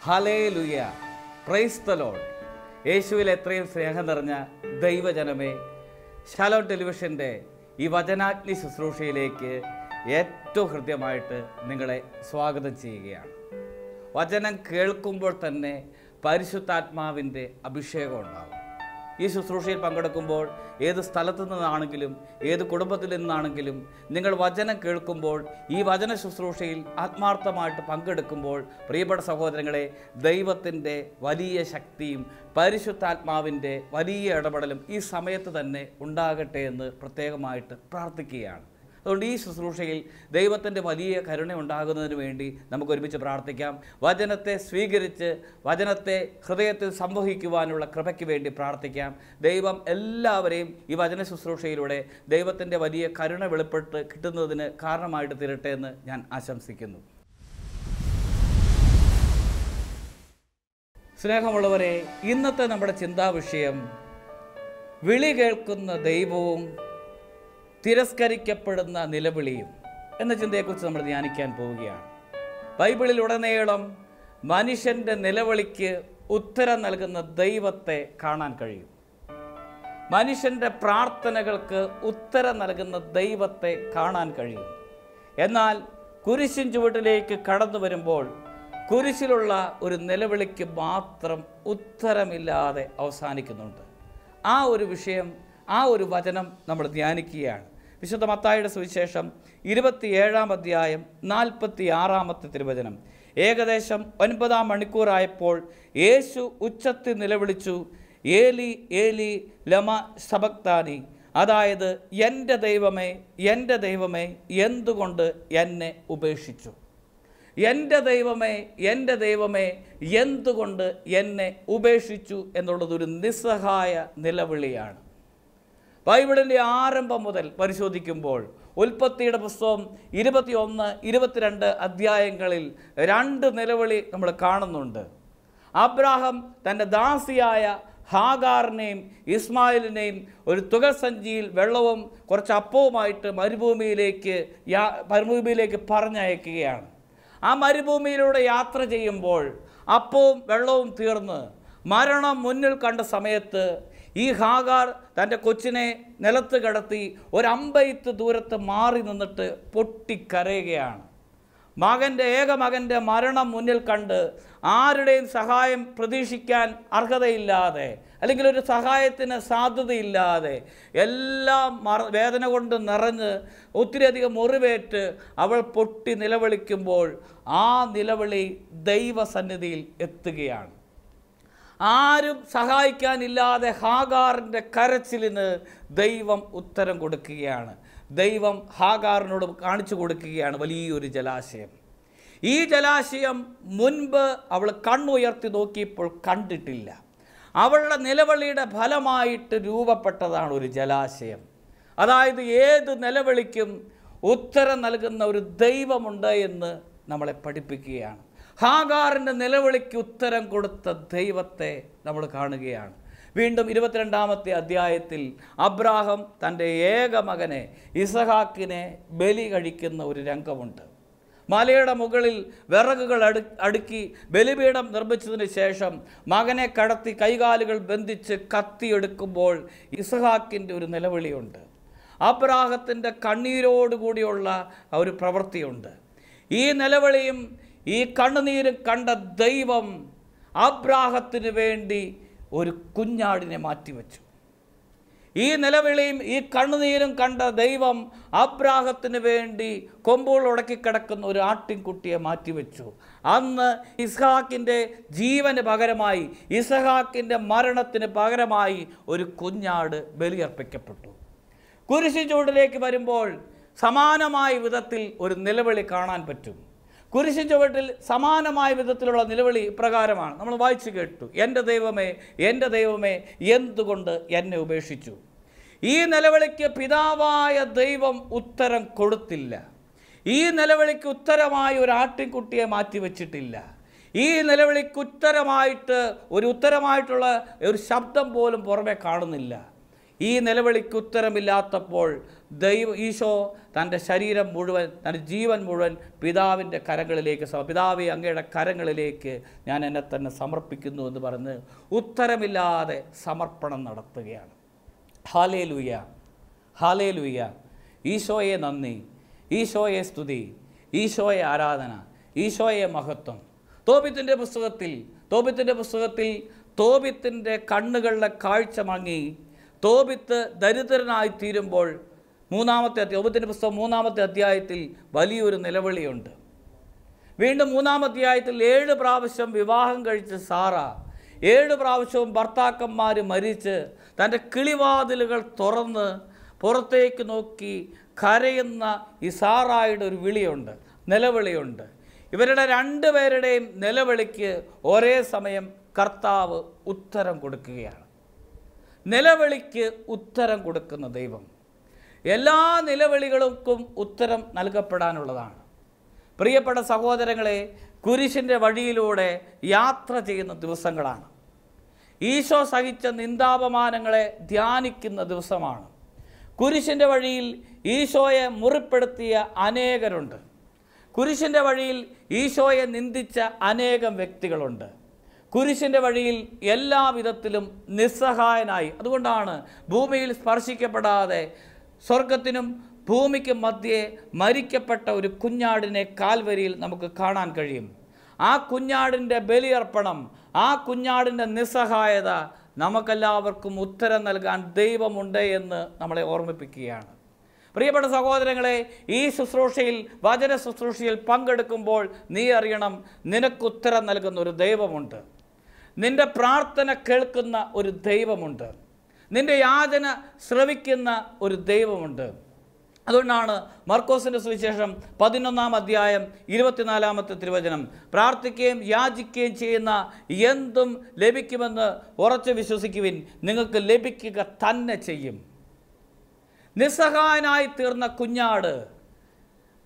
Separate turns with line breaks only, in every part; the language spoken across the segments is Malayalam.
ഹലേ ലുയ പ്രൈസ് യേശുവിൽ എത്രയും സ്നേഹം നിറഞ്ഞ ദൈവജനമേ ഷാലോ ടെലിവിഷന്റെ ഈ വചനാഗ്നി ശുശ്രൂഷയിലേക്ക് ഏറ്റവും ഹൃദ്യമായിട്ട് നിങ്ങളെ സ്വാഗതം ചെയ്യുകയാണ്. വചനം കേൾക്കുമ്പോൾ തന്നെ പരിശുദ്ധാത്മാവിന്റെ അഭിഷേകം ഉണ്ടാകും. ഈ ശുശ്രൂഷയിൽ പങ്കെടുക്കുമ്പോൾ ഏത് സ്ഥലത്തു നിന്നാണെങ്കിലും ഏത് കുടുംബത്തിൽ നിന്നാണെങ്കിലും നിങ്ങൾ വചനം കേൾക്കുമ്പോൾ ഈ വചന ശുശ്രൂഷയിൽ ആത്മാർത്ഥമായിട്ട് പങ്കെടുക്കുമ്പോൾ പ്രിയപ്പെട്ട സഹോദരങ്ങളെ ദൈവത്തിന്റെ വലിയ ശക്തിയും പരിശുദ്ധാത്മാവിന്റെ വലിയ ഇടപെടലും ഈ സമയത്ത് തന്നെ ഉണ്ടാകട്ടെ എന്ന് പ്രത്യേകമായിട്ട് പ്രാർത്ഥിക്കുകയാണ്. അതുകൊണ്ട് ഈ ശുശ്രൂഷയിൽ ദൈവത്തിന്റെ വലിയ കരുണ ഉണ്ടാകുന്നതിന് വേണ്ടി നമുക്ക് ഒരുമിച്ച് പ്രാർത്ഥിക്കാം. വചനത്തെ സ്വീകരിച്ച് വചനത്തെ ഹൃദയത്തിൽ സംവഹിക്കുവാനുള്ള കൃപയ്ക്ക് വേണ്ടി പ്രാർത്ഥിക്കാം. ദൈവം എല്ലാവരെയും ഈ വചന ശുശ്രൂഷയിലൂടെ ദൈവത്തിന്റെ വലിയ കരുണ വെളിപ്പെട്ട് കിട്ടുന്നതിന് കാരണമായിട്ട് തീരട്ടെ എന്ന് ഞാൻ ആശംസിക്കുന്നു. സ്നേഹമുള്ളവരെ ഇന്നത്തെ നമ്മുടെ ചിന്താവിഷയം വിളി കേൾക്കുന്ന ദൈവവും തിരസ്കരിക്കപ്പെടുന്ന നിലവിളിയും എന്ന ചിന്തയെക്കുറിച്ച് നമ്മൾ ധ്യാനിക്കാൻ പോവുകയാണ്. ബൈബിളിൽ ഉടനീളം മനുഷ്യന്റെ നിലവിളിക്ക് ഉത്തരം നൽകുന്ന ദൈവത്തെ കാണാൻ കഴിയും. മനുഷ്യന്റെ പ്രാർത്ഥനകൾക്ക് ഉത്തരം നൽകുന്ന ദൈവത്തെ കാണാൻ കഴിയും. എന്നാൽ കുരിശിൻ ചുവട്ടിലേക്ക് കടന്നു വരുമ്പോൾ കുരിശിലുള്ള ഒരു നിലവിളിക്ക് മാത്രം ഉത്തരമില്ലാതെ അവസാനിക്കുന്നുണ്ട്. ആ ഒരു വിഷയം ആ ഒരു വചനം നമ്മൾ ധ്യാനിക്കുകയാണ്. വിശുദ്ധ മത്തായുടെ സുവിശേഷം ഇരുപത്തിയേഴാം അധ്യായം നാൽപ്പത്തി ആറാമത്തെ തിരുവചനം. ഏകദേശം ഒൻപതാം മണിക്കൂറായപ്പോൾ യേശു ഉച്ചത്തിൽ നിലവിളിച്ചു ഏലി ഏലി ലമ സബക്താനി അതായത് എന്റെ ദൈവമേ എന്റെ ദൈവമേ എന്തുകൊണ്ട് എന്നെ ഉപേക്ഷിച്ചു? എന്റെ ദൈവമേ എന്റെ ദൈവമേ എന്തുകൊണ്ട് എന്നെ ഉപേക്ഷിച്ചു? എന്നുള്ളതൊരു നിസ്സഹായ നിലവിളിയാണ്. ബൈബിളിന്റെ ആരംഭം മുതൽ പരിശോധിക്കുമ്പോൾ ഉൽപ്പത്തിയുടെ പുസ്തകം ഇരുപത്തിയൊന്ന് ഇരുപത്തിരണ്ട് അധ്യായങ്ങളിൽ രണ്ട് നിലവിളി നമ്മൾ കാണുന്നുണ്ട്. അബ്രാഹം തന്റെ ദാസിയായ ഹാഗാറിനെയും ഇസ്മായിലിനെയും ഒരു തുക സഞ്ചിയിൽ വെള്ളവും കുറച്ച് അപ്പവുമായിട്ട് മരുഭൂമിയിലേക്ക് യാ മരുഭൂമിയിലേക്ക് പറഞ്ഞയക്കുകയാണ്. ആ മരുഭൂമിയിലൂടെ യാത്ര ചെയ്യുമ്പോൾ അപ്പവും വെള്ളവും തീർന്ന് മരണം മുന്നിൽ കണ്ട സമയത്ത് ഈ ഹാഗാർ തന്റെ കൊച്ചിനെ നിലത്ത് കടത്തി ഒരമ്പയത്ത് ദൂരത്ത് മാറി നിന്നിട്ട് പൊട്ടിക്കരയുകയാണ്. മകന്റെ ഏക മകന്റെ മരണം മുന്നിൽ കണ്ട് ആരുടെയും സഹായം പ്രതീക്ഷിക്കാൻ അർഹതയില്ലാതെ അല്ലെങ്കിൽ ഒരു സഹായത്തിന് സാധ്യതയില്ലാതെ എല്ലാം മറ വേദന കൊണ്ട് നിറഞ്ഞ് ഒത്തിരിയധികം മുറിവേറ്റ് അവൾ പൊട്ടി നിലവിളിക്കുമ്പോൾ ആ നിലവിളി ദൈവസന്നിധിയിൽ എത്തുകയാണ്. ആരും സഹായിക്കാനില്ലാതെ ഹാഗാറിന്റെ കരച്ചിലിന് ദൈവം ഉത്തരം കൊടുക്കുകയാണ്. ദൈവം ഹാഗാറിനോട് കാണിച്ചു കൊടുക്കുകയാണ് വലിയൊരു ജലാശയം. ഈ ജലാശയം മുൻപ് അവൾ കണ്ണുയർത്തി നോക്കിയപ്പോൾ കണ്ടിട്ടില്ല. അവളുടെ നിലവിളിയുടെ ഫലമായിട്ട് രൂപപ്പെട്ടതാണ് ഒരു ജലാശയം. അതായത് ഏത് നിലവിളിക്കും ഉത്തരം നൽകുന്ന ഒരു ദൈവമുണ്ട് എന്ന് നമ്മളെ പഠിപ്പിക്കുകയാണ്. ഹാഗാറിന്റെ നിലവിളിക്ക് ഉത്തരം കൊടുത്ത ദൈവത്തെ നമ്മൾ കാണുകയാണ്. വീണ്ടും ഇരുപത്തിരണ്ടാമത്തെ അധ്യായത്തിൽ അബ്രാഹം തന്റെ ഏക മകനെ ഇസഹാക്കിനെ ബലി കഴിക്കുന്ന ഒരു രംഗമുണ്ട്. മലയുടെ മുകളിൽ വിറകുകൾ അടു അടുക്കി ബലിപീഠം നിർമ്മിച്ചതിന് ശേഷം മകനെ കടത്തി കൈകാലുകൾ ബന്ധിച്ച് കത്തിയെടുക്കുമ്പോൾ ഇസഹാക്കിന്റെ ഒരു നിലവിളിയുണ്ട്. അബ്രാഹത്തിന്റെ കണ്ണീരോടുകൂടിയുള്ള ഒരു പ്രവൃത്തിയുണ്ട്. ഈ നിലവിളിയും ഈ കണ്ണുനീരും കണ്ട ദൈവം അബ്രാഹത്തിന് വേണ്ടി ഒരു കുഞ്ഞാടിനെ മാറ്റിവെച്ചു. ഈ നിലവിളിയും ഈ കണ്ണുനീരും കണ്ട ദൈവം അബ്രാഹത്തിന് വേണ്ടി കൊമ്പുകൾ ഉടക്കിക്കിടക്കുന്ന ഒരു ആട്ടിൻകുട്ടിയെ മാറ്റിവെച്ചു. അന്ന് ഇസ്ഹാക്കിന്റെ ജീവന് പകരമായി ഇസഹാക്കിന്റെ മരണത്തിന് പകരമായി ഒരു കുഞ്ഞാട് ബലിയർപ്പിക്കപ്പെട്ടു. കുരിശി ചൂടിലേക്ക് വരുമ്പോൾ സമാനമായ വിധത്തിൽ ഒരു നിലവിളി കാണാൻ പറ്റും. കുരിശി ചുവട്ടിൽ സമാനമായ വിധത്തിലുള്ള നിലവിളി പ്രകാരമാണ്. നമ്മൾ വായിച്ചു കേട്ടു എന്റെ ദൈവമേ എന്റെ ദൈവമേ എന്തുകൊണ്ട് എന്നെ ഉപേക്ഷിച്ചു? ഈ നിലവിളിക്ക് പിതാവായ ദൈവം ഉത്തരം കൊടുത്തില്ല. ഈ നിലവിളിക്ക് ഉത്തരമായി ഒരു ആട്ടിൻകുട്ടിയെ മാറ്റിവെച്ചിട്ടില്ല ഈ നിലവിളിക്ക് ഉത്തരമായിട്ട് ഒരു ഉത്തരമായിട്ടുള്ള ഒരു ശബ്ദം പോലും പുറമെ കാണുന്നില്ല. ഈ നിലവിളിക്ക് ഉത്തരമില്ലാത്തപ്പോൾ ദൈവ ഈശോ തന്റെ ശരീരം മുഴുവൻ തന്റെ ജീവൻ മുഴുവൻ പിതാവിന്റെ കരങ്ങളിലേക്ക് പിതാവെ അങ്ങയുടെ കരങ്ങളിലേക്ക് ഞാൻ എന്നെ തന്നെ സമർപ്പിക്കുന്നു എന്ന് പറഞ്ഞ് ഉത്തരമില്ലാതെ സമർപ്പണം നടത്തുകയാണ്. ഹാലേ ലൂയ ഹാലേ ലൂയ ഈശോയെ നന്ദി. ഈശോയെ സ്തുതി. ഈശോയെ ആരാധന. ഈശോയെ മഹത്വം. തോപിത്തിന്റെ പുസ്തകത്തിൽ തോപിത്തിന്റെ പുസ്തകത്തിൽ തോപിത്തിന്റെ കണ്ണുകളുടെ കാഴ്ച മങ്ങി തോപിത്ത് ദരിദ്രനായി തീരുമ്പോൾ മൂന്നാമത്തെ അധ്യായം തോപിത്തിന്റെ പുസ്തകം മൂന്നാമത്തെ അധ്യായത്തിൽ വലിയൊരു നിലവിളിയുണ്ട്. വീണ്ടും മൂന്നാം അധ്യായത്തിൽ ഏഴ് പ്രാവശ്യം വിവാഹം കഴിച്ച സാറ ഏഴ് പ്രാവശ്യവും ഭർത്താക്കന്മാർ മരിച്ച് തന്റെ കിളിവാതിലുകൾ തുറന്ന് പുറത്തേക്ക് നോക്കി കരയുന്ന ഈ സാറായുടെ ഒരു വിളിയുണ്ട് നിലവിളിയുണ്ട്. ഇവരുടെ രണ്ടുപേരുടെയും നിലവിളിക്ക് ഒരേ സമയം കർത്താവ് ഉത്തരം കൊടുക്കുകയാണ്. നിലവിളിക്ക് ഉത്തരം കൊടുക്കുന്ന ദൈവം. എല്ലാ നിലവിളികൾക്കും ഉത്തരം നൽകപ്പെടാനുള്ളതാണ്. പ്രിയപ്പെട്ട സഹോദരങ്ങളെ കുരിശിന്റെ വഴിയിലൂടെ യാത്ര ചെയ്യുന്ന ദിവസങ്ങളാണ്. ഈശോ സഹിച്ച നിന്ദാപമാനങ്ങളെ ധ്യാനിക്കുന്ന ദിവസമാണ്. കുരിശിന്റെ വഴിയിൽ ഈശോയെ മുറിപ്പെടുത്തിയ അനേകരുണ്ട്. കുരിശിന്റെ വഴിയിൽ ഈശോയെ നിന്ദിച്ച അനേകം വ്യക്തികളുണ്ട്. കുരിശിന്റെ വഴിയിൽ എല്ലാ വിധത്തിലും നിസ്സഹായനായി. അതുകൊണ്ടാണ് ഭൂമിയിൽ സ്പർശിക്കപ്പെടാതെ സ്വർഗത്തിനും ഭൂമിക്കും മധ്യേ മരിക്കപ്പെട്ട ഒരു കുഞ്ഞാടിനെ കാൽവരിയിൽ നമുക്ക് കാണാൻ കഴിയും. ആ കുഞ്ഞാടിന്റെ ബലിയർപ്പണം ആ കുഞ്ഞാടിന്റെ നിസ്സഹായത നമുക്കെല്ലാവർക്കും ഉത്തരം നൽകാൻ ദൈവമുണ്ട് എന്ന് നമ്മളെ ഓർമ്മിപ്പിക്കുകയാണ്. പ്രിയപ്പെട്ട സഹോദരങ്ങളെ ഈ ശുശ്രൂഷയിൽ വചന ശുശ്രൂഷയിൽ പങ്കെടുക്കുമ്പോൾ നീ അറിയണം നിനക്കുത്തരം നൽകുന്ന ഒരു ദൈവമുണ്ട്. നിന്റെ പ്രാർത്ഥന കേൾക്കുന്ന ഒരു ദൈവമുണ്ട്. നിന്റെ യാചന ശ്രവിക്കുന്ന ഒരു ദൈവമുണ്ട്. അതുകൊണ്ടാണ് മർക്കോസിന്റെ സുവിശേഷം പതിനൊന്നാം അധ്യായം ഇരുപത്തിനാലാമത്തെ തിരുവചനം പ്രാർത്ഥിക്കുകയും യാചിക്കുകയും ചെയ്യുന്ന എന്തും ലഭിക്കുമെന്ന് ഉറച്ചു വിശ്വസിക്കുവിൻ നിങ്ങൾക്ക് ലഭിക്കുക തന്നെ ചെയ്യും. നിസ്സഹായനായി തീർന്ന കുഞ്ഞാട്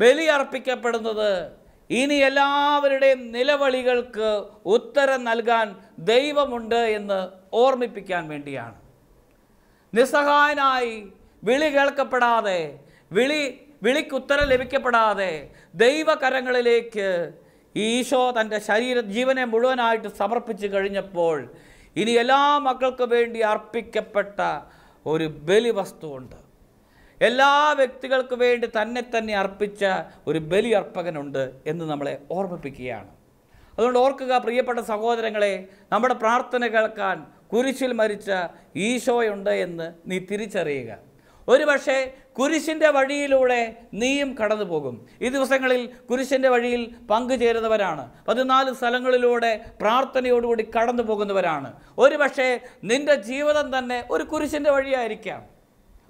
ബലിയർപ്പിക്കപ്പെടുന്നത് ഇനി എല്ലാവരുടെയും നിലവിളികൾക്ക് ഉത്തരം നൽകാൻ ദൈവമുണ്ട് എന്ന് ഓർമ്മിപ്പിക്കാൻ വേണ്ടിയാണ്. നിസ്സഹായനായി വിളി കേൾക്കപ്പെടാതെ വിളി വിളിക്കുത്തരം ലഭിക്കപ്പെടാതെ ദൈവകരങ്ങളിലേക്ക് ഈശോ തന്റെ ശരീര ജീവനെ മുഴുവനായിട്ട് സമർപ്പിച്ച് കഴിഞ്ഞപ്പോൾ ഇനി എല്ലാ മക്കൾക്കും വേണ്ടി അർപ്പിക്കപ്പെട്ട ഒരു ബലിവസ്തുവുണ്ട് എല്ലാ വ്യക്തികൾക്ക് വേണ്ടി തന്നെ തന്നെ അർപ്പിച്ച ഒരു ബലി അർപ്പകനുണ്ട് എന്ന് നമ്മളെ ഓർമ്മിപ്പിക്കുകയാണ്. അതുകൊണ്ട് ഓർക്കുക പ്രിയപ്പെട്ട സഹോദരങ്ങളെ നമ്മുടെ പ്രാർത്ഥന കേൾക്കാൻ കുരിശിൽ മരിച്ച ഈശോയുണ്ട് എന്ന് നീ തിരിച്ചറിയുക. ഒരു പക്ഷേ കുരിശിന്റെ വഴിയിലൂടെ നീയും കടന്നു പോകും ഈ ദിവസങ്ങളിൽ കുരിശിന്റെ വഴിയിൽ പങ്കുചേരുന്നവരാണ് പതിനാല് സ്ഥലങ്ങളിലൂടെ പ്രാർത്ഥനയോടുകൂടി കടന്നു പോകുന്നവരാണ് ഒരു പക്ഷേ നിന്റെ ജീവിതം തന്നെ ഒരു കുരിശിന്റെ വഴിയായിരിക്കാം.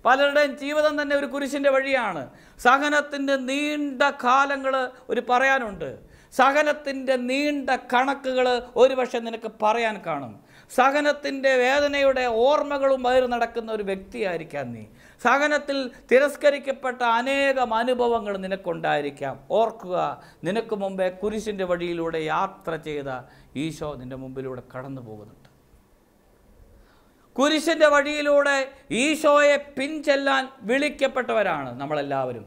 പലരുടെയും ജീവിതം തന്നെ ഒരു കുരിശിന്റെ വഴിയാണ്. സഹനത്തിന്റെ നീണ്ട കാലങ്ങൾ ഒരു പറയാനുണ്ട്. സഹനത്തിന്റെ നീണ്ട കണക്കുകൾ ഒരുപക്ഷെ നിനക്ക് പറയാൻ കാണും. സഹനത്തിന്റെ വേദനയുടെ ഓർമ്മകളും വയറ് നടക്കുന്ന ഒരു വ്യക്തിയായിരിക്കാം നീ. സഹനത്തിൽ തിരസ്കരിക്കപ്പെട്ട അനേകം അനുഭവങ്ങൾ നിനക്കുണ്ടായിരിക്കാം. ഓർക്കുക നിനക്ക് മുമ്പേ കുരിശിന്റെ വഴിയിലൂടെ യാത്ര ചെയ്ത ഈശോ നിന്റെ മുമ്പിലൂടെ കടന്നു പോകുന്നുണ്ട് കുരിശിന്റെ വഴിയിലൂടെ ഈശോയെ പിൻചെല്ലാൻ വിളിക്കപ്പെട്ടവരാണ് നമ്മളെല്ലാവരും.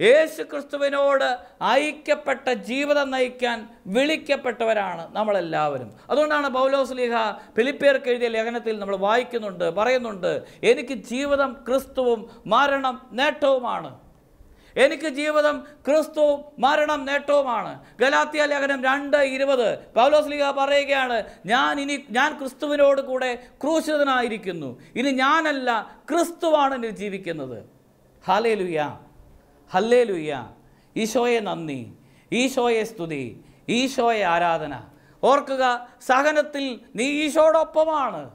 യേശു ക്രിസ്തുവിനോട് ഐക്യപ്പെട്ട ജീവിതം നയിക്കാൻ വിളിക്കപ്പെട്ടവരാണ് നമ്മളെല്ലാവരും. അതുകൊണ്ടാണ് പൗലോസ്ലിഹ ഫിലിപ്പിയർക്ക് എഴുതിയ ലേഖനത്തിൽ നമ്മൾ വായിക്കുന്നുണ്ട് പറയുന്നുണ്ട് എനിക്ക് ജീവിതം ക്രിസ്തുവും മരണം നേട്ടവുമാണ്. എനിക്ക് ജീവിതം ക്രിസ്തു മരണം നേട്ടവുമാണ്. ഗലാത്തിയ ലേഖനം രണ്ട് ഇരുപത്. പൗലോസ്ലിക പറയുകയാണ് ഞാൻ ഇനി ഞാൻ ക്രിസ്തുവിനോട് കൂടെ ക്രൂശിതനായിരിക്കുന്നു. ഇനി ഞാനല്ല ക്രിസ്തുവാണ് എന്നിൽ ജീവിക്കുന്നത്. ഹലേ ലുയ്യ ഹല്ലേ ലുയ്യ ഈശോയെ നന്ദി. ഈശോയെ സ്തുതി. ഈശോയെ ആരാധന. ഓർക്കുക സഹനത്തിൽ നീ ഈശോടൊപ്പമാണ്.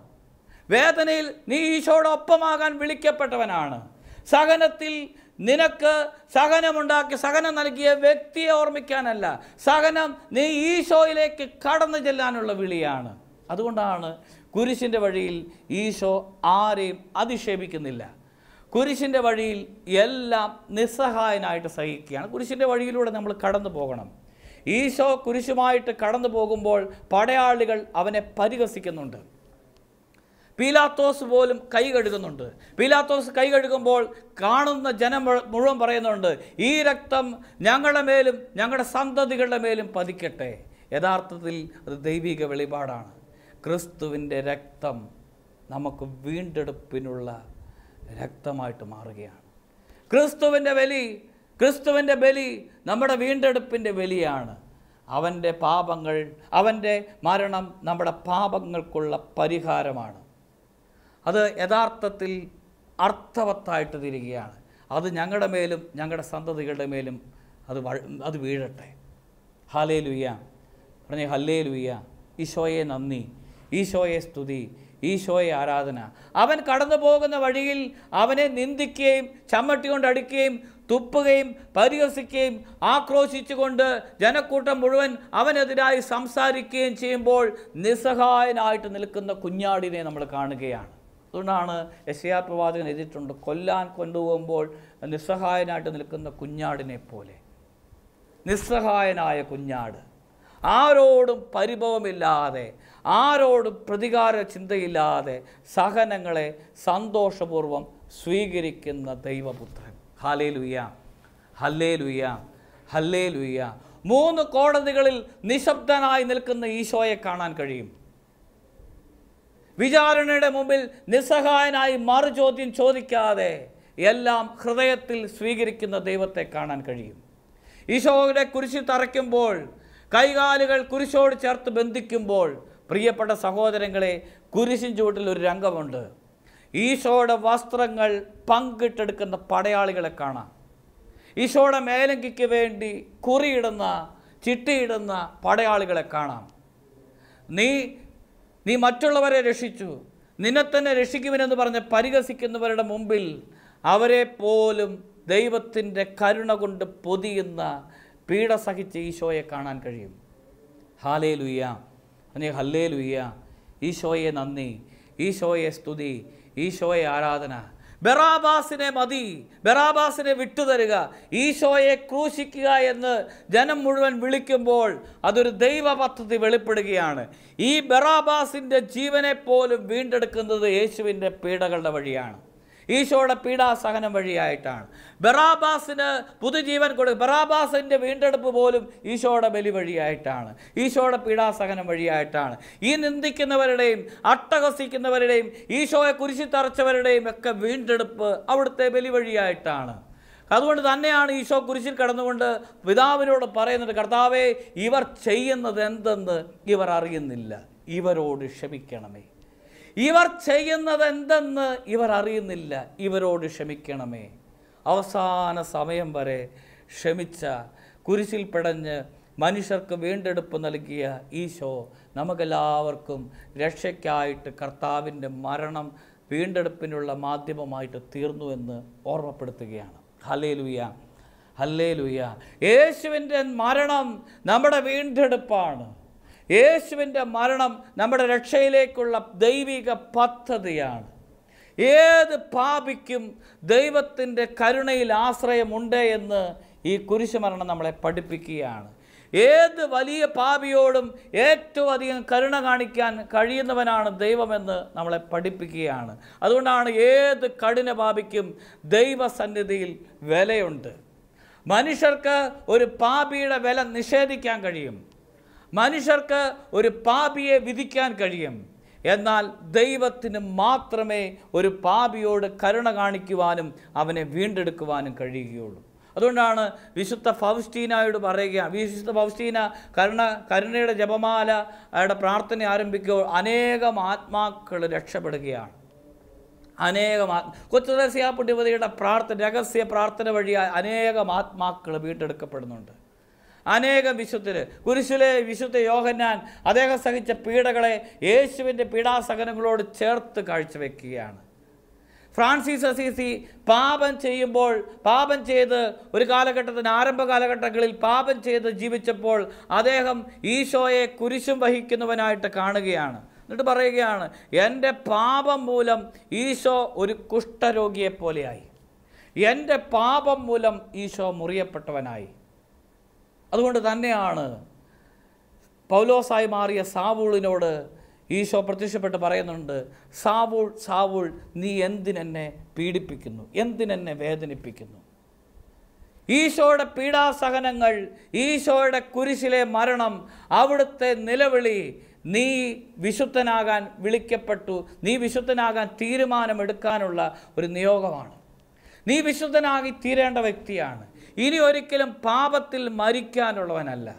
വേദനയിൽ നീ ഈശോടൊപ്പമാകാൻ വിളിക്കപ്പെട്ടവനാണ്. സഹനത്തിൽ നിനക്ക് സഹനമുണ്ടാക്കി സഹനം നൽകിയ വ്യക്തിയെ ഓർമ്മിക്കാനല്ല. സഹനം നീ ഈശോയിലേക്ക് കടന്നു ചെല്ലാനുള്ള വിളിയാണ്. അതുകൊണ്ടാണ് കുരിശിന്റെ വഴിയിൽ ഈശോ ആരെയും അധിക്ഷേപിക്കുന്നില്ല കുരിശിന്റെ വഴിയിൽ എല്ലാം നിസ്സഹായനായിട്ട് സഹിക്കുകയാണ്. കുരിശിന്റെ വഴിയിലൂടെ നമ്മൾ കടന്നു പോകണം. ഈശോ കുരിശുമായിട്ട് കടന്നു പോകുമ്പോൾ പടയാളികൾ അവനെ പരിഹസിക്കുന്നുണ്ട്. പീലാത്തോസ് പോലും കൈ കഴുകുന്നുണ്ട്. പീലാത്തോസ് കൈ കഴുകുമ്പോൾ കാണുന്ന ജനം മുഴുവൻ പറയുന്നുണ്ട് ഈ രക്തം ഞങ്ങളുടെ മേലും ഞങ്ങളുടെ സന്തതികളുടെ മേലും പതിക്കട്ടെ. യഥാർത്ഥത്തിൽ അത് ദൈവിക വെളിപാടാണ്. ക്രിസ്തുവിന്റെ രക്തം നമുക്ക് വീണ്ടെടുപ്പിനുള്ള രക്തമായിട്ട് മാറുകയാണ്. ക്രിസ്തുവിന്റെ ബലി ക്രിസ്തുവിന്റെ ബലി നമ്മുടെ വീണ്ടെടുപ്പിന്റെ ബലിയാണ്. അവന്റെ പാപങ്ങൾ അവന്റെ മരണം നമ്മുടെ പാപങ്ങൾക്കുള്ള പരിഹാരമാണ്. അത് യഥാർത്ഥത്തിൽ അർത്ഥവത്തായിട്ട് തിരികെയാണ്. അത് ഞങ്ങളുടെ മേലും ഞങ്ങളുടെ സന്തതികളുടെ മേലും അത് അത് വീഴട്ടെ. ഹലേ ലുയ്യ പറഞ്ഞേ ഹല്ലേ ലുയ്യ ഈശോയെ നന്ദി. ഈശോയെ സ്തുതി. ഈശോയെ ആരാധന. അവൻ കടന്നു പോകുന്ന വഴിയിൽ അവനെ നിന്ദിക്കുകയും ചമ്മട്ടി കൊണ്ട് അടിക്കുകയും തുപ്പുകയും പരിഹസിക്കുകയും ആക്രോശിച്ചുകൊണ്ട് ജനക്കൂട്ടം മുഴുവൻ അവനെതിരായി സംസാരിക്കുകയും ചെയ്യുമ്പോൾ നിസ്സഹായനായിട്ട് നിൽക്കുന്ന കുഞ്ഞാടിനെ നമ്മൾ കാണുകയാണ്. അതുകൊണ്ടാണ് യശയാ പ്രവാചകൻ എഴുതിയിട്ടുണ്ട് കൊല്ലാൻ കൊണ്ടുപോകുമ്പോൾ നിസ്സഹായനായിട്ട് നിൽക്കുന്ന കുഞ്ഞാടിനെ പോലെ. നിസ്സഹായനായ കുഞ്ഞാട്. ആരോടും പരിഭവമില്ലാതെ ആരോടും പ്രതികാര ചിന്തയില്ലാതെ സഹനങ്ങളെ സന്തോഷപൂർവം സ്വീകരിക്കുന്ന ദൈവപുത്രൻ. ഹലേ ലുയ്യ ഹല്ലേ ലുയ്യ ഹല്ലേ ലുയ്യ മൂന്ന് കോടതികളിൽ നിശബ്ദനായി നിൽക്കുന്ന ഈശോയെ കാണാൻ കഴിയും. വിചാരണയുടെ മുമ്പിൽ നിസ്സഹായനായി മറുചോദ്യം ചോദിക്കാതെ എല്ലാം ഹൃദയത്തിൽ സ്വീകരിക്കുന്ന ദൈവത്തെ കാണാൻ കഴിയും. ഈശോയുടെ കുരിശി തറയ്ക്കുമ്പോൾ കൈകാലുകൾ കുരിശോട് ചേർത്ത് ബന്ധിക്കുമ്പോൾ പ്രിയപ്പെട്ട സഹോദരങ്ങളെ കുരിശിൻ ചുവട്ടിൽ ഒരു രംഗമുണ്ട്. ഈശോയുടെ വസ്ത്രങ്ങൾ പങ്കിട്ടെടുക്കുന്ന പടയാളികളെ കാണാം. ഈശോയുടെ മേലങ്കിക്ക് വേണ്ടി കുറിയിടുന്ന ചിട്ടിയിടുന്ന പടയാളികളെ കാണാം. നീ നീ മറ്റുള്ളവരെ രക്ഷിച്ചു. നിന്നെ തന്നെ രക്ഷിക്കുമെന്ന് പറഞ്ഞ് പരിഹസിക്കുന്നവരുടെ മുമ്പിൽ അവരെ പോലും ദൈവത്തിന്റെ കരുണ കൊണ്ട് പൊതിയുന്ന പീഡ സഹിച്ച ഈശോയെ കാണാൻ കഴിയും. ഹാലേ ലുയ്യ അനെ ഹല്ലേ ലുയ്യ ഈശോയെ നന്ദി. ഈശോയെ സ്തുതി. ഈശോയെ ആരാധന. ബറാബാസിനെ മതി ബറാബാസിനെ വിട്ടുതരിക. ഈശോയെ ക്രൂശിക്കുക എന്ന് ജനം മുഴുവൻ വിളിക്കുമ്പോൾ അതൊരു ദൈവ പദ്ധതി വെളിപ്പെടുകയാണ്. ഈ ബറാബാസിന്റെ ജീവനെ പോലും വീണ്ടെടുക്കുന്നത് യേശുവിന്റെ പീഡകളുടെ വഴിയാണ്. ഈശോയുടെ പീഡാസഹനം വഴിയായിട്ടാണ്. ബറാബാസിന് പുതുജീവൻ കൊടുക്കുക ബറാബാസിന്റെ വീണ്ടെടുപ്പ് പോലും ഈശോയുടെ ബലി വഴിയായിട്ടാണ്. ഈശോയുടെ പീഡാസഹനം വഴിയായിട്ടാണ്. ഈ നിന്ദിക്കുന്നവരുടെയും അട്ടഹസിക്കുന്നവരുടെയും ഈശോയെ കുരിശി തറച്ചവരുടെയും ഒക്കെ വീണ്ടെടുപ്പ് അവിടുത്തെ ബലി വഴിയായിട്ടാണ്. അതുകൊണ്ട് തന്നെയാണ് ഈശോ കുരിശിൽ കടന്നുകൊണ്ട് പിതാവിനോട് പറയുന്നത് കർത്താവേ ഇവർ ചെയ്യുന്നത് എന്തെന്ന് ഇവർ അറിയുന്നില്ല. ഇവരോട് ക്ഷമിക്കണമേ. ഇവർ ചെയ്യുന്നത് എന്തെന്ന് ഇവർ അറിയുന്നില്ല. ഇവരോട് ക്ഷമിക്കണമേ. അവസാന സമയം വരെ ക്ഷമിച്ച കുരിശിൽ പിടഞ്ഞ് മനുഷ്യർക്ക് വീണ്ടെടുപ്പ് നൽകിയ ഈശോ നമുക്കെല്ലാവർക്കും രക്ഷയ്ക്കായിട്ട് കർത്താവിന്റെ മരണം വീണ്ടെടുപ്പിനുള്ള മാധ്യമമായിട്ട് തീർന്നുവെന്ന് ഓർമ്മപ്പെടുത്തുകയാണ്. ഹലേ ലുയ ഹല്ലേ ലുയ യേശുവിന്റെ മരണം നമ്മുടെ വീണ്ടെടുപ്പാണ്. യേശുവിന്റെ മരണം നമ്മുടെ രക്ഷയിലേക്കുള്ള ദൈവിക പദ്ധതിയാണ്. ഏത് പാപിക്കും ദൈവത്തിന്റെ കരുണയിൽ ആശ്രയമുണ്ട് എന്ന് ഈ കുരിശുമരണം നമ്മളെ പഠിപ്പിക്കുകയാണ്. ഏത് വലിയ പാപിയോടും ഏറ്റവും അധികം കരുണ കാണിക്കാൻ കഴിയുന്നവനാണ് ദൈവമെന്ന് നമ്മളെ പഠിപ്പിക്കുകയാണ്. അതുകൊണ്ടാണ് ഏത് കഠിന പാപിക്കും ദൈവസന്നിധിയിൽ വിലയുണ്ട്. മനുഷ്യർക്ക് ഒരു പാപിയുടെ വില നിഷേധിക്കാൻ കഴിയും. മനുഷ്യർക്ക് ഒരു പാപിയെ വിധിക്കാൻ കഴിയും. എന്നാൽ ദൈവത്തിന് മാത്രമേ ഒരു പാപിയോട് കരുണ കാണിക്കുവാനും അവനെ വീണ്ടെടുക്കുവാനും കഴിയുകയുള്ളൂ. അതുകൊണ്ടാണ് വിശുദ്ധ ഫൗസ്റ്റീനായോട് പറയുക വിശുദ്ധ ഫൗസ്റ്റീന കരുണ കരുണയുടെ ജപമാല അയാളുടെ പ്രാർത്ഥന ആരംഭിക്കുമ്പോൾ അനേകം ആത്മാക്കൾ രക്ഷപ്പെടുകയാണ്. അനേകം ആത് കൊച്ചുദർശിയ പുണ്യവതിയുടെ പ്രാർത്ഥന രഹസ്യ പ്രാർത്ഥന വഴിയായി അനേകം ആത്മാക്കൾ വീണ്ടെടുക്കപ്പെടുന്നുണ്ട്. അനേകം വിശുദ്ധര്. കുരിശിലെ വിശുദ്ധ യോഹന്നാൻ അദ്ദേഹം സഹിച്ച പീഡകളെ യേശുവിന്റെ പീഡാസഹനങ്ങളോട് ചേർത്ത് കാഴ്ചവെക്കുകയാണ്. ഫ്രാൻസിസ് അസീസി പാപം ചെയ്യുമ്പോൾ പാപം ചെയ്ത് ഒരു കാലഘട്ടത്തിന് ആരംഭ കാലഘട്ടങ്ങളിൽ പാപം ചെയ്ത് ജീവിച്ചപ്പോൾ അദ്ദേഹം ഈശോയെ കുരിശും വഹിക്കുന്നവനായിട്ട് കാണുകയാണ്. എന്നിട്ട് പറയുകയാണ് എന്റെ പാപം മൂലം ഈശോ ഒരു കുഷ്ഠരോഗിയെപ്പോലെയായി. എന്റെ പാപം മൂലം ഈശോ മുറിയപ്പെട്ടവനായി. അതുകൊണ്ട് തന്നെയാണ് പൗലോസായി മാറിയ സാവൂളിനോട് ഈശോ പ്രത്യക്ഷപ്പെട്ട് പറയുന്നുണ്ട് സാവൂൾ സാവൂൾ നീ എന്തിനെന്നെ പീഡിപ്പിക്കുന്നു? എന്തിനെന്നെ വേദനിപ്പിക്കുന്നു? ഈശോയുടെ പീഡാസഹനങ്ങൾ ഈശോയുടെ കുരിശിലെ മരണം അവിടുത്തെ നിലവിളി നീ വിശുദ്ധനാകാൻ വിളിക്കപ്പെട്ടു നീ വിശുദ്ധനാകാൻ തീരുമാനമെടുക്കാനുള്ള ഒരു നിയോഗമാണ്. നീ വിശുദ്ധനാകി തീരേണ്ട വ്യക്തിയാണ്. ഇനി ഒരിക്കലും പാപത്തിൽ മരിക്കാനുള്ളവനല്ല.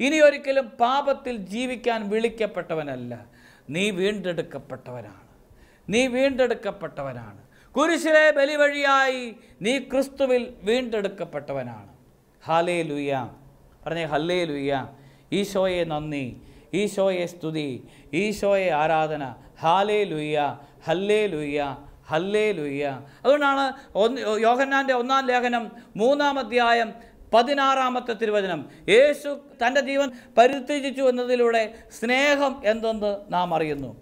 ഇനി ഒരിക്കലും പാപത്തിൽ ജീവിക്കാൻ വിളിക്കപ്പെട്ടവനല്ല. നീ വീണ്ടെടുക്കപ്പെട്ടവനാണ്. നീ വീണ്ടെടുക്കപ്പെട്ടവനാണ്. കുരിശിലെ ബലി വഴിയായി നീ ക്രിസ്തുവിൽ വീണ്ടെടുക്കപ്പെട്ടവനാണ്. ഹാലേ ലുയ്യ പറഞ്ഞേ ഹല്ലേ ലുയ്യ ഈശോയെ നന്ദി. ഈശോയെ സ്തുതി. ഈശോയെ ആരാധന. ഹാലേ ലുയ്യ ഹല്ലേ ലുയ്യ ഹല്ലേ ലുയ്യ അതുകൊണ്ടാണ് ഒന്ന് യോഹന്നാന്റെ ഒന്നാം ലേഖനം മൂന്നാം അധ്യായം പതിനാറാമത്തെ തിരുവചനം. യേശു തന്റെ ജീവൻ പരിത്യജിച്ചു എന്നതിലൂടെ സ്നേഹം എന്തെന്ന് നാം അറിയുന്നു.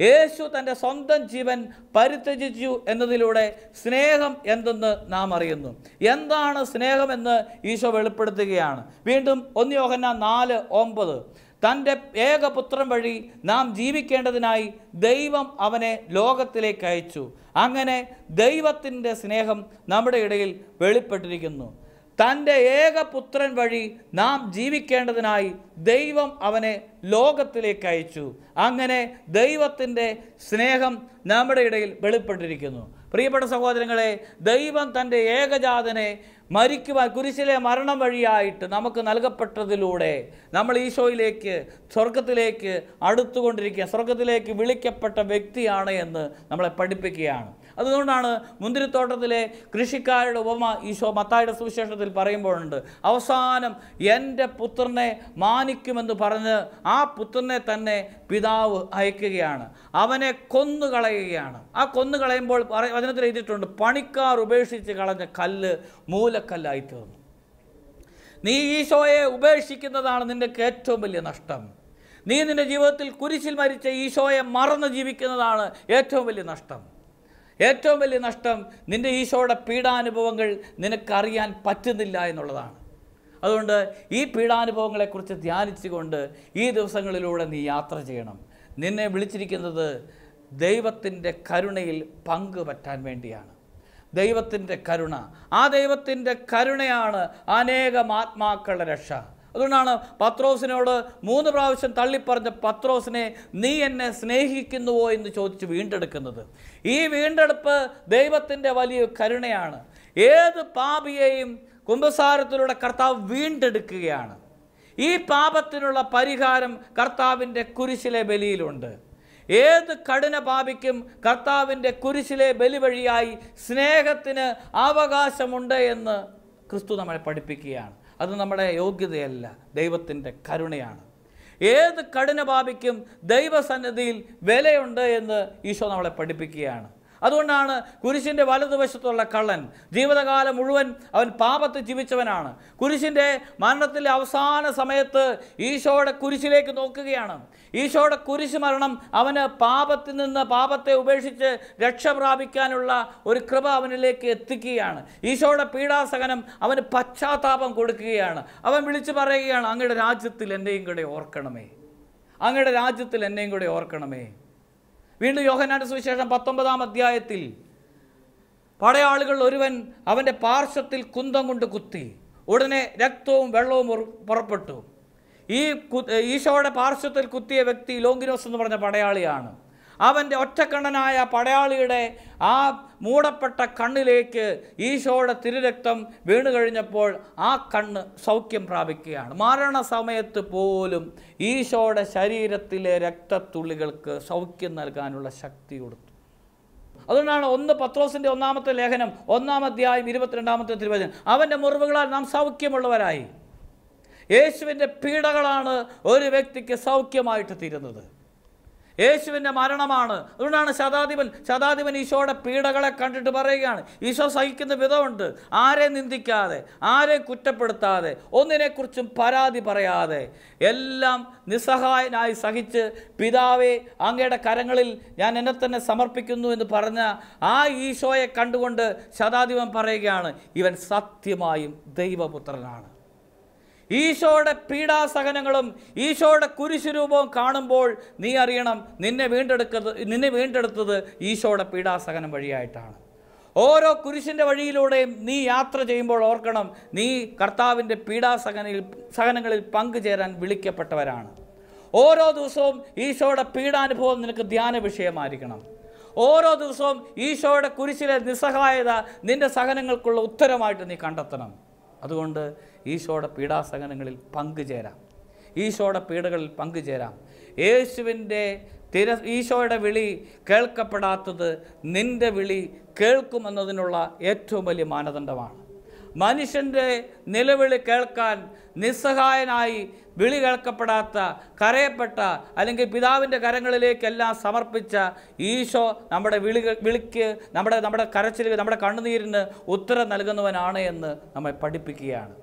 യേശു തന്റെ സ്വന്തം ജീവൻ പരിത്യജിച്ചു എന്നതിലൂടെ സ്നേഹം എന്തെന്ന് നാം അറിയുന്നു. എന്താണ് സ്നേഹമെന്ന് ഈശോ വെളിപ്പെടുത്തുകയാണ്. വീണ്ടും ഒന്ന് യോഹന്ന നാല് ഒമ്പത്. തന്റെ ഏകപുത്രൻ വഴി നാം ജീവിക്കേണ്ടതിനായി ദൈവം അവനെ ലോകത്തിലേക്ക് അയച്ചു. അങ്ങനെ ദൈവത്തിന്റെ സ്നേഹം നമ്മുടെ ഇടയിൽ വെളിപ്പെട്ടിരിക്കുന്നു. തന്റെ ഏകപുത്രൻ വഴി നാം ജീവിക്കേണ്ടതിനായി ദൈവം അവനെ ലോകത്തിലേക്ക് അയച്ചു. അങ്ങനെ ദൈവത്തിന്റെ സ്നേഹം നമ്മുടെ ഇടയിൽ വെളിപ്പെട്ടിരിക്കുന്നു. പ്രിയപ്പെട്ട സഹോദരങ്ങളെ ദൈവം തന്റെ ഏകജാതനെ മരിക്കുവാൻ കുരിശിലെ മരണം വഴിയായിട്ട് നമുക്ക് നൽകപ്പെട്ടതിലൂടെ നമ്മൾ ഈശോയിലേക്ക് സ്വർഗത്തിലേക്ക് അടുത്തുകൊണ്ടിരിക്കുക. സ്വർഗത്തിലേക്ക് വിളിക്കപ്പെട്ട വ്യക്തിയാണ് എന്ന് നമ്മളെ പഠിപ്പിക്കുകയാണ്. അതുകൊണ്ടാണ് മുന്തിരിത്തോട്ടത്തിലെ കൃഷിക്കാരുടെ ഉപമ ഈശോ മത്തായുടെ സുവിശേഷത്തിൽ പറയുമ്പോഴുണ്ട്. അവസാനം എന്റെ പുത്രനെ മാനിക്കുമെന്ന് പറഞ്ഞ് ആ പുത്രനെ തന്നെ പിതാവ് അയക്കുകയാണ്. അവനെ കൊന്നുകളയുകയാണ്. ആ കൊന്നുകളയുമ്പോൾ വചനത്തിൽ എഴുതിയിട്ടുണ്ട് പണിക്കാർ ഉപേക്ഷിച്ച് കളഞ്ഞ കല്ല് മൂലക്കല്ലായി തീർന്നു. നീ ഈശോയെ ഉപേക്ഷിക്കുന്നതാണ് നിന്റെ ഏറ്റവും വലിയ നഷ്ടം. നീ നിന്റെ ജീവിതത്തിൽ കുരിശിൽ മരിച്ച ഈശോയെ മറന്ന് ജീവിക്കുന്നതാണ് ഏറ്റവും വലിയ നഷ്ടം. ഏറ്റവും വലിയ നഷ്ടം നിന്റെ ഈശോയുടെ പീഡാനുഭവങ്ങൾ നിനക്കറിയാൻ പറ്റുന്നില്ല എന്നുള്ളതാണ്. അതുകൊണ്ട് ഈ പീഡാനുഭവങ്ങളെക്കുറിച്ച് ധ്യാനിച്ചുകൊണ്ട് ഈ ദിവസങ്ങളിലൂടെ നീ യാത്ര ചെയ്യണം. നിന്നെ വിളിച്ചിരിക്കുന്നത് ദൈവത്തിന്റെ കരുണയിൽ പങ്കുപറ്റാൻ വേണ്ടിയാണ്. ദൈവത്തിന്റെ കരുണ. ആ ദൈവത്തിന്റെ കരുണയാണ് അനേകം ആത്മാക്കളുടെ രക്ഷ. അതുകൊണ്ടാണ് പത്രോസിനോട് മൂന്ന് പ്രാവശ്യം തള്ളിപ്പറഞ്ഞ പത്രോസിനെ നീ എന്നെ സ്നേഹിക്കുന്നുവോ എന്ന് ചോദിച്ച് വീണ്ടെടുക്കുന്നത്. ഈ വീണ്ടെടുപ്പ് ദൈവത്തിന്റെ വലിയ കരുണയാണ്. ഏത് പാപിയെയും കുംഭസാരത്തിലൂടെ കർത്താവ് വീണ്ടെടുക്കുകയാണ്. ഈ പാപത്തിനുള്ള പരിഹാരം കർത്താവിന്റെ കുരിശിലെ ബലിയിലുണ്ട്. ഏത് കഠിന പാപിക്കും കർത്താവിന്റെ കുരിശിലെ ബലി വഴിയായി സ്നേഹത്തിന് അവകാശമുണ്ട് എന്ന് ക്രിസ്തു നമ്മളെ പഠിപ്പിക്കുകയാണ്. അത് നമ്മുടെ യോഗ്യതയല്ല ദൈവത്തിന്റെ കരുണയാണ്. ഏത് കഠിന പാപിക്കും ദൈവസന്നിധിയിൽ വിലയുണ്ട് എന്ന് ഈശോ നമ്മളെ പഠിപ്പിക്കുകയാണ്. അതുകൊണ്ടാണ് കുരിശിന്റെ വലതുവശത്തുള്ള കള്ളൻ ജീവിതകാലം മുഴുവൻ അവൻ പാപത്തിൽ ജീവിച്ചവനാണ്. കുരിശിന്റെ മരണത്തിലെ അവസാന സമയത്ത് ഈശോയുടെ കുരിശിലേക്ക് നോക്കുകയാണ്. ഈശോയുടെ കുരിശ് മരണം അവന് പാപത്തിൽ നിന്ന് പാപത്തെ ഉപേക്ഷിച്ച് രക്ഷ പ്രാപിക്കാനുള്ള ഒരു കൃപ അവനിലേക്ക് എത്തിക്കുകയാണ്. ഈശോയുടെ പീഡാസഹനം അവന് പശ്ചാത്താപം കൊടുക്കുകയാണ്. അവൻ വിളിച്ചു പറയുകയാണ് അങ്ങയുടെ രാജ്യത്തിൽ എന്നെയും കൂടെ ഓർക്കണമേ. അങ്ങയുടെ രാജ്യത്തിൽ എന്നെയും കൂടെ ഓർക്കണമേ. വീണ്ടും യോഹനാന്റെ സുവിശേഷം പത്തൊമ്പതാം അധ്യായത്തിൽ പടയാളുകൾ ഒരുവൻ അവന്റെ പാർശ്വത്തിൽ കുന്തം കൊണ്ട് കുത്തി. ഉടനെ രക്തവും വെള്ളവും പുറപ്പെട്ടു. ഈ ഈശോയുടെ പാർശ്വത്തിൽ കുത്തിയ വ്യക്തി ലോങ്കിനോസ് എന്ന് പറഞ്ഞ പടയാളിയാണ്. അവന്റെ ഒറ്റക്കണ്ണനായ പടയാളിയുടെ ആ മൂടപ്പെട്ട കണ്ണിലേക്ക് ഈശോയുടെ തിരുരക്തം വീണു കഴിഞ്ഞപ്പോൾ ആ കണ്ണ് സൗഖ്യം പ്രാപിക്കുകയാണ്. മരണസമയത്ത് പോലും ഈശോയുടെ ശരീരത്തിലെ രക്തത്തുള്ളികൾക്ക് സൗഖ്യം നൽകാനുള്ള ശക്തി കൊടുത്തു. അതുകൊണ്ടാണ് ഒന്ന് പത്രോസിന്റെ ഒന്നാമത്തെ ലേഖനം ഒന്നാം അധ്യായം ഇരുപത്തിരണ്ടാമത്തെ തിരുവചനം. അവന്റെ മുറിവുകളാൽ നാം സൗഖ്യമുള്ളവരായി. യേശുവിന്റെ പീഡകളാണ് ഒരു വ്യക്തിക്ക് സൗഖ്യമായിട്ട് തീരുന്നത്. യേശുവിന്റെ മരണമാണ്. അതുകൊണ്ടാണ് ശതാധിപൻ ശതാധിപൻ ഈശോയുടെ പീഡകളെ കണ്ടിട്ട് പറയുകയാണ് ഈശോ സഹിക്കുന്ന വിധമുണ്ട്. ആരെ നിന്ദിക്കാതെ ആരെ കുറ്റപ്പെടുത്താതെ ഒന്നിനെക്കുറിച്ചും പരാതി പറയാതെ എല്ലാം നിസ്സഹായനായി സഹിച്ച് പിതാവെ അങ്ങയുടെ കരങ്ങളിൽ ഞാൻ എന്നെ തന്നെ സമർപ്പിക്കുന്നു എന്ന് പറഞ്ഞ ആ ഈശോയെ കണ്ടുകൊണ്ട് ശതാധിപൻ പറയുകയാണ് ഇവൻ സത്യമായും ദൈവപുത്രനാണ്. ഈശോയുടെ പീഡാസഹനങ്ങളും ഈശോയുടെ കുരിശുരൂപവും കാണുമ്പോൾ നീ അറിയണം നിന്നെ വീണ്ടെടുക്കത് നിന്നെ വീണ്ടെടുത്തത് ഈശോയുടെ പീഡാസഹനം വഴിയായിട്ടാണ്. ഓരോ കുരിശിന്റെ വഴിയിലൂടെയും നീ യാത്ര ചെയ്യുമ്പോൾ ഓർക്കണം നീ കർത്താവിന്റെ പീഡാസഹനയിൽ സഹനങ്ങളിൽ പങ്കുചേരാൻ വിളിക്കപ്പെട്ടവരാണ്. ഓരോ ദിവസവും ഈശോയുടെ പീഡാനുഭവം നിനക്ക് ധ്യാന വിഷയമായിരിക്കണം. ഓരോ ദിവസവും ഈശോയുടെ കുരിശിലെ നിസ്സഹായത നിന്റെ സഹനങ്ങൾക്കുള്ള ഉത്തരമായിട്ട് നീ കണ്ടെത്തണം. അതുകൊണ്ട് ഈശോയുടെ പീഡാസഹനങ്ങളിൽ പങ്കുചേരാം ഈശോയുടെ പീഡകളിൽ പങ്കുചേരാം യേശുവിന്റെ തിര ഈശോയുടെ വിളി കേൾക്കപ്പെടാത്തത് നിന്റെ വിളി കേൾക്കുമെന്നതിനുള്ള ഏറ്റവും വലിയ മാനദണ്ഡമാണ്. മനുഷ്യന്റെ നിലവിളി കേൾക്കാൻ നിസ്സഹായനായി വിളി കേൾക്കപ്പെടാത്ത കരയപ്പെട്ട അല്ലെങ്കിൽ പിതാവിന്റെ കരങ്ങളിലേക്കെല്ലാം സമർപ്പിച്ച ഈശോ നമ്മുടെ വിളി വിളിക്ക് നമ്മുടെ നമ്മുടെ കരച്ചിൽ നമ്മുടെ കണ്ണുനീരിന് ഉത്തരം നൽകുന്നവനാണ് എന്ന് നമ്മെ പഠിപ്പിക്കുകയാണ്.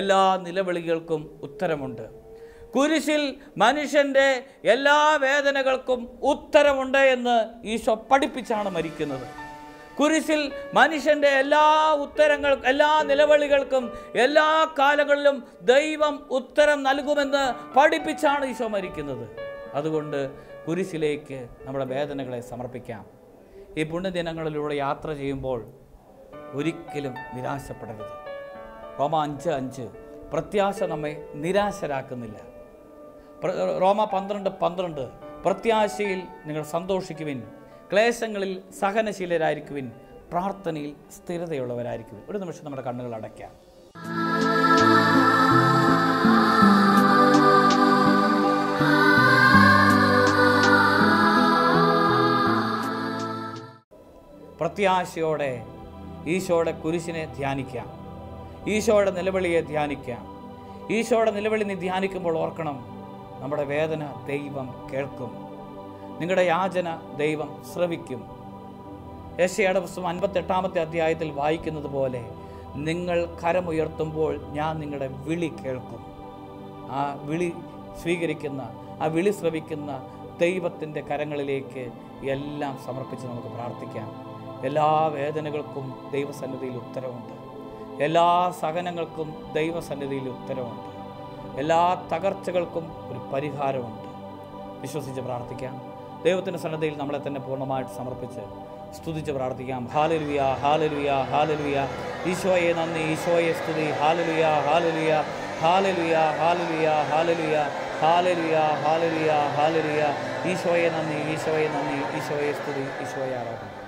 എല്ലാ നിലവിളികൾക്കും ഉത്തരമുണ്ട്. കുരിശിൽ മനുഷ്യന്റെ എല്ലാ വേദനകൾക്കും ഉത്തരമുണ്ട് എന്ന് ഈശോ പഠിപ്പിച്ചാണ് മരിക്കുന്നത്. കുരിശിൽ മനുഷ്യന്റെ എല്ലാ ഉത്തരങ്ങൾ എല്ലാ നിലവിളികൾക്കും എല്ലാ കാലങ്ങളിലും ദൈവം ഉത്തരം നൽകുമെന്ന് പഠിപ്പിച്ചാണ് ഈശോ മരിക്കുന്നത്. അതുകൊണ്ട് കുരിശിലേക്ക് നമ്മുടെ വേദനകളെ സമർപ്പിക്കാം. ഈ പുണ്യദിനങ്ങളിലൂടെ യാത്ര ചെയ്യുമ്പോൾ ഒരിക്കലും നിരാശപ്പെടരുത്. റോമ അഞ്ച് അഞ്ച് പ്രത്യാശ നമ്മെ നിരാശരാക്കുന്നില്ല. റോമ പന്ത്രണ്ട് പന്ത്രണ്ട് പ്രത്യാശയിൽ നിങ്ങൾ സന്തോഷിക്കുവിൻ. ക്ലേശങ്ങളിൽ സഹനശീലരായിരിക്കുവിൻ പ്രാർത്ഥനയിൽ സ്ഥിരതയുള്ളവരായിരിക്കുവിൻ. ഒരു നിമിഷം നമ്മുടെ കണ്ണുകൾ അടയ്ക്കാം. പ്രത്യാശയോടെ ഈശോയുടെ കുരിശിനെ ധ്യാനിക്കാം. ഈശോയുടെ നിലവിളിയെ ധ്യാനിക്കാം. ഈശോയുടെ നിലവിളി നീ ധ്യാനിക്കുമ്പോൾ ഓർക്കണം നമ്മുടെ വേദന ദൈവം കേൾക്കും. നിങ്ങളുടെ യാചന ദൈവം ശ്രവിക്കും യേശയുടെ പുസ്തകം അൻപത്തെട്ടാമത്തെ അധ്യായത്തിൽ വായിക്കുന്നത് പോലെ നിങ്ങൾ കരമുയർത്തുമ്പോൾ ഞാൻ നിങ്ങളുടെ വിളി കേൾക്കും. ആ വിളി സ്വീകരിക്കുന്ന ആ വിളി ശ്രവിക്കുന്ന ദൈവത്തിന്റെ കരങ്ങളിലേക്ക് എല്ലാം സമർപ്പിച്ച് നമുക്ക് പ്രാർത്ഥിക്കാം. എല്ലാ വേദനകൾക്കും ദൈവസന്നിധിയിൽ ഉത്തരവുണ്ട്. എല്ലാ സഹനങ്ങൾക്കും ദൈവസന്നിധിയിൽ ഉത്തരവുണ്ട്. എല്ലാ തകർച്ചകൾക്കും ഒരു പരിഹാരമുണ്ട്. വിശ്വസിച്ച് പ്രാർത്ഥിക്കാം. ദൈവത്തിന്റെ സന്നദ്ധയിൽ നമ്മളെ തന്നെ പൂർണമായിട്ട് സമർപ്പിച്ച് സ്തുതിച്ച് പ്രാർത്ഥിക്കാം. ഹാലലുയ ഹാലലുയ ഹാലലുയ. ഈശോയെ നന്ദി ഈശോയെ സ്തുതി. ഹാലലുയ ഹാലലുയ ഹാലലുയ ഹാലലുയ ഹാലലുയ. ഹാലലുയ ഹാലലുയ ഹാലലുയ. ഈശോയെ നന്ദി ഈശോയെ നന്ദി ഈശോയെ സ്തുതി ഈശോയെ ആരാധന.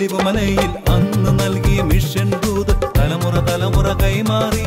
ഒലിവ് മലയിൽ അന്ന് നൽകിയ മിഷൻ ദൂത് തലമുറ തലമുറ കൈമാറി.